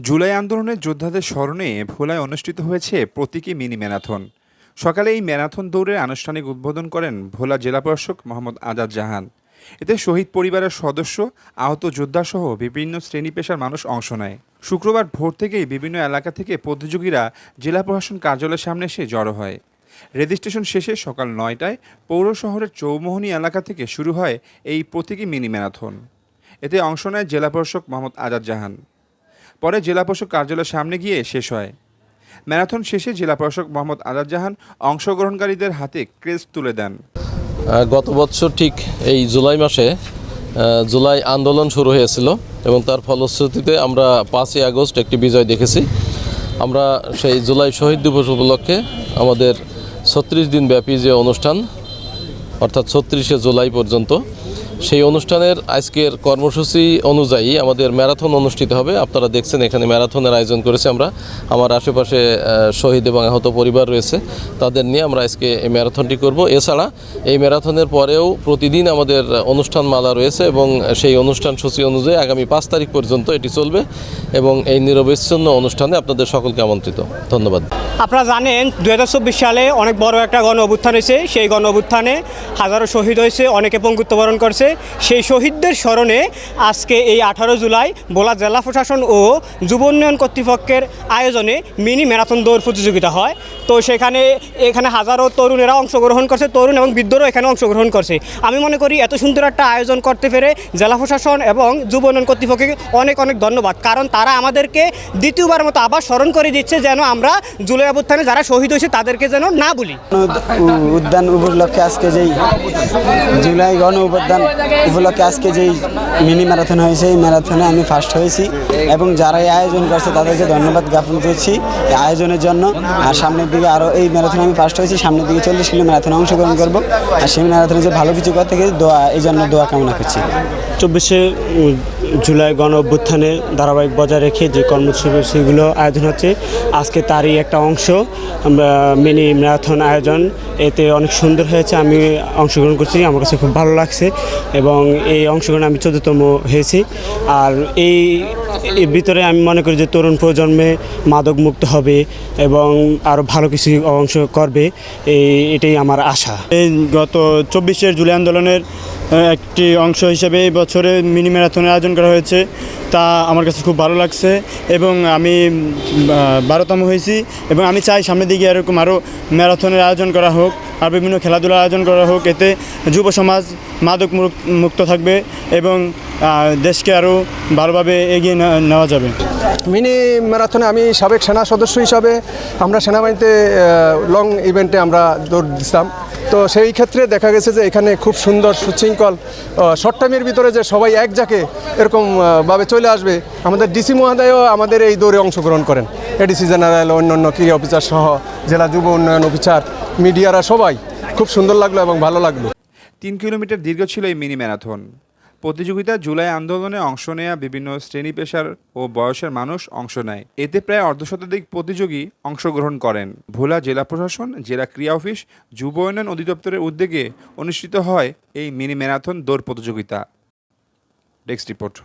জুলাই আন্দোলনের যোদ্ধাদের স্মরণে ভোলায় অনুষ্ঠিত হয়েছে প্রতীকী মিনি ম্যারাথন। সকালে এই ম্যারাথন দৌড়ের আনুষ্ঠানিক উদ্বোধন করেন ভোলা জেলা প্রশাসক মোহাম্মদ আজাদ জাহান। এতে শহীদ পরিবারের সদস্য, আহত যোদ্ধাসহ বিভিন্ন শ্রেণি পেশার মানুষ অংশ নেয়। শুক্রবার ভোর থেকেই বিভিন্ন এলাকা থেকে প্রতিযোগীরা জেলা প্রশাসন কার্যালয়ের সামনে এসে জড়ো হয়। রেজিস্ট্রেশন শেষে সকাল নয়টায় পৌর শহরের চৌমোহনী এলাকা থেকে শুরু হয় এই প্রতীকী মিনি ম্যারাথন। এতে অংশ নেয় জেলা প্রশাসক মোহাম্মদ আজাদ জাহান। পরে জেলা প্রশাসক কার্যালয়ের সামনে গিয়ে শেষ হয়। ম্যারাথন শেষে জেলা প্রশাসক মোহাম্মদ আজাদ জাহান অংশগ্রহণকারীদের হাতে ক্রেস্ট তুলে দেন। গত বছর ঠিক এই জুলাই মাসে জুলাই আন্দোলন শুরু হয়েছিল এবং তার ফলশ্রুতিতে আমরা পাঁচই আগস্ট একটি বিজয় দেখেছি। আমরা সেই জুলাই শহীদ দিবস উপলক্ষে আমাদের ছত্রিশ দিন ব্যাপী যে অনুষ্ঠান, অর্থাৎ ছত্রিশে জুলাই পর্যন্ত সেই অনুষ্ঠানের আজকের কর্মসূচি অনুযায়ী আমাদের ম্যারাথন অনুষ্ঠিত হবে। আপনারা দেখছেন এখানে ম্যারাথনের আয়োজন করেছি আমরা। আমার আশেপাশে শহীদ এবং আহত পরিবার রয়েছে। তাদের নিয়ে আমরা আজকে এই ম্যারাথনটি করব। এছাড়া এই ম্যারাথনের পরেও প্রতিদিন আমাদের অনুষ্ঠান মালা রয়েছে এবং সেই অনুষ্ঠান সূচি অনুযায়ী আগামী পাঁচ তারিখ পর্যন্ত এটি চলবে এবং এই নিরবিচ্ছিন্ন অনুষ্ঠানে আপনাদের সকলকে আমন্ত্রিত। ধন্যবাদ। আপনারা জানেন দু হাজার চব্বিশ সালে অনেক বড় একটা গণ অভ্যুত্থান হয়েছে। সেই গণ অভ্যুত্থানে হাজারো শহীদ হয়েছে, অনেকে পঙ্গুত্ব বরণ করছে। সেই শহীদদের স্মরণে আজকে এই আঠারো জুলাই বোলা জেলা প্রশাসন ও যুব উন্নয়ন কর্তৃপক্ষের আয়োজনে মিনি ম্যারাথন দৌড় প্রতিযোগিতা হয়। তো সেখানে এখানে হাজারো তরুণেরা অংশগ্রহণ করছে, তরুণ এবং বৃদ্ধরাও এখানে অংশগ্রহণ করছে। আমি মনে করি এত সুন্দর একটা আয়োজন করতে পেরে জেলা প্রশাসন এবং যুব উন্নয়ন কর্তৃপক্ষকে অনেক অনেক ধন্যবাদ। কারণ তারা আমাদেরকে দ্বিতীয়বার মতো আবার স্মরণ করে দিচ্ছে যেন আমরা জুলাই অভ্যুত্থানে যারা শহীদ হয়েছে তাদেরকে যেন না বলি। উদ্যান উপলক্ষে আজকে যেই জুলাই গণ উদ্যান উপলক্ষে আজকে যেই মিনি ম্যারাথন হয়েছে। এই ম্যারাথনে আমি ফার্স্ট হয়েছি এবং যারা এই আয়োজন করছে তাদেরকে ধন্যবাদ জ্ঞাপন করছি এই আয়োজনের জন্য। আর সামনের দিকে আরও এই ম্যারাথনে আমি ফার্স্ট হয়েছি। সামনের দিকে চল্লিশ কিলো ম্যারাথনে অংশগ্রহণ করব। আর সেই ম্যারাথনে যে ভালো কিছু করতে গিয়ে দোয়া, এই জন্য দোয়া কামনা করছি। চব্বিশে জুলাই গণ অভ্যুত্থানে ধারাবাহিক বজায় রেখে যে কর্মসূচিগুলো আয়োজন হচ্ছে, আজকে তারই একটা অংশ মিনি ম্যারাথন আয়োজন। এতে অনেক সুন্দর হয়েছে, আমি অংশগ্রহণ করছি, আমার কাছে খুব ভালো লাগছে এবং এই অংশগ্রহণে আমি চোদ্দতম হয়েছি। আর এই এর ভিতরে আমি মনে করি যে তরুণ প্রজন্মে মাদক মুক্ত হবে এবং আরও ভালো কিছু অংশ করবে, এই, এটাই আমার আশা। এই গত চব্বিশের জুলাই আন্দোলনের একটি অংশ হিসেবে এই বছরে মিনি ম্যারাথনের আয়োজন করা হয়েছে। তা আমার কাছে খুব ভালো লাগছে এবং আমি বারোতম হয়েছি এবং আমি চাই সামনের দিকে এরকম আরও ম্যারাথনের আয়োজন করা হোক আর বিভিন্ন খেলাধুলার আয়োজন করা হোক। এতে যুব সমাজ মাদক মুক্ত থাকবে এবং দেশকে আরও ভালোভাবে এগিয়ে নেওয়া- যাবে। মিনি ম্যারাথনে আমি সাবেক সেনা সদস্য হিসাবে আমরা সেনাবাহিনীতে লং ইভেন্টে আমরা দৌড় দিতাম। তো সেই ক্ষেত্রে দেখা গেছে যে এখানে খুব সুন্দর সুশৃঙ্খল শর্ট টাইমের ভিতরে যে সবাই এক জাকে এরকম ভাবে চলে আসবে, আমাদের ডিসি মহোদয়ও আমাদের এই দৌড়ে অংশগ্রহণ করেন। এডিসি জেনারেল অন্য অন্য ক্রীড়া অফিসার সহ জেলা যুব উন্নয়ন অফিসার মিডিয়ারা সবাই। খুব সুন্দর লাগল এবং ভালো লাগল। তিন কিলোমিটার দীর্ঘ ছিল এই মিনি ম্যারাথন। প্রতিযোগিতা জুলাই আন্দোলনে অংশ নেয়া বিভিন্ন শ্রেণি পেশার ও বয়সের মানুষ অংশ নেয়। এতে প্রায় অর্ধশতাধিক প্রতিযোগী অংশগ্রহণ করেন। ভোলা জেলা প্রশাসন, জেলা ক্রিয়া অফিস, যুব উন্নয়ন অধিদপ্তরের উদ্যোগে অনুষ্ঠিত হয় এই মিনি ম্যারাথন দৌড় প্রতিযোগিতা। Desk report.